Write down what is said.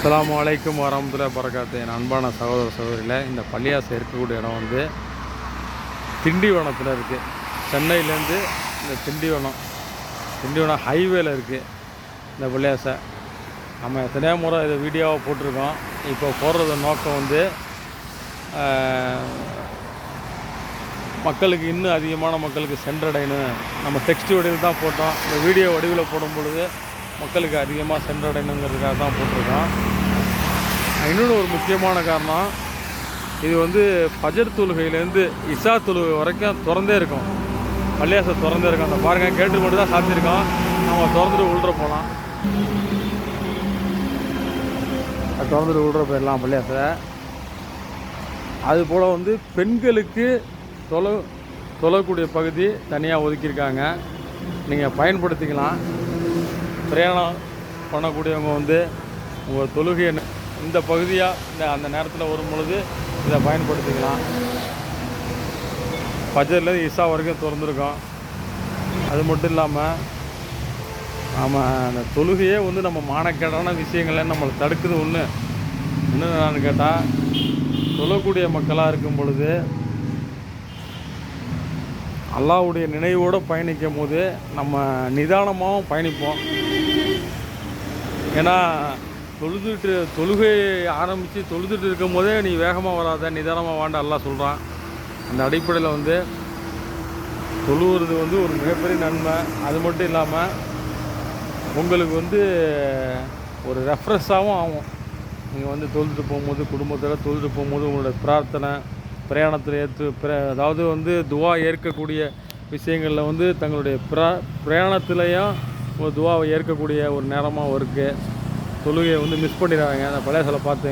அஸ்லாம் வலைக்கும் வரமத்துல பறக்காத்து என் அன்பான சகோதர சகோதரியில் இந்த பள்ளியாசை இருக்கக்கூடிய இடம் வந்து திண்டிவனத்தில் இருக்குது சென்னையிலேருந்து இந்த திண்டிவனம் திண்டிவனம் ஹைவேல இருக்குது இந்த பள்ளியாசை. நம்ம எத்தனையோ முறை இதை வீடியோவை போட்டிருக்கோம். இப்போ போடுறது நோக்கம் வந்து மக்களுக்கு இன்னும் அதிகமான மக்களுக்கு சென்றடையணும். நம்ம டெக்ஸ்ட் வடிவில் தான் போட்டோம். இந்த வீடியோ வடிவில் போடும் பொழுது மக்களுக்கு அதிகமாக சென்றடையணுங்கிறதுக்காக தான் போட்டிருக்கோம் இன்னொன்று ஒரு முக்கியமான காரணம் இது வந்து பஜர் தொழுகையிலேருந்து இசா தொழுகை வரைக்கும் திறந்தே இருக்கும். பள்ளியாசம் திறந்தே இருக்கும். அந்த பாருங்கள் கேட்டு மட்டும் தான் சாத்தியிருக்கோம் நம்ம திறந்துட்டு உள்ள போகலாம் திறந்துட்டு உள்ள போயிடலாம் பள்ளியாசை. அது போல் வந்து பெண்களுக்கு தொலை தொழக்கூடிய பகுதி தனியாக ஒதுக்கியிருக்காங்க. நீங்கள் பயன்படுத்திக்கலாம். பிரயாணம் பண்ணக்கூடியவங்க வந்து உங்கள் தொழுகை இந்த பகுதியாக இந்த அந்த நேரத்தில் வரும் பொழுது இதை பயன்படுத்திக்கலாம். பஜர்லேருந்து இசா வரைக்கும் திறந்துருக்கோம். அது மட்டும் இல்லாமல் நாம் அந்த தொழுகையே வந்து நம்ம மானக்கேடான விஷயங்களை நம்மளை தடுக்குது ஒன்று என்னென்னு நான் கேட்டால் தொழக்கூடிய மக்களாக இருக்கும் பொழுது அல்லாவுடைய நினைவோடு பயணிக்கும் போது நம்ம நிதானமாகவும் பயணிப்போம். ஏன்னா தொழுதுட்டு தொழுகை ஆரம்பித்து தொழுதுட்டு இருக்கும் போதே நீ வேகமாக வராத நிதானமாக வாண்ட எல்லாம் சொல்கிறான் அந்த அடிப்படையில் வந்து தொழுவுறது வந்து ஒரு மிகப்பெரிய நன்மை. அது மட்டும் இல்லாமல் உங்களுக்கு வந்து ஒரு ரெஃப்ரெஷ்ஷாகவும் ஆகும். நீங்கள் வந்து தொழுதுட்டு போகும்போது குடும்பத்தில் தொழுதுட்டு போகும்போது உங்களோட பிரார்த்தனை பிரயாணத்தில் ஏற்று பிர அதாவது வந்து துவா ஏற்கக்கூடிய விஷயங்களில் வந்து தங்களுடைய பிரா பிரயாணத்துலேயும் ஒரு துவாவை ஏற்கக்கூடிய ஒரு நேரமாகவும் இருக்குது தொழுகையை வந்து மிஸ் பண்ணிடுறாங்க அந்த பழைய சிலை பார்த்து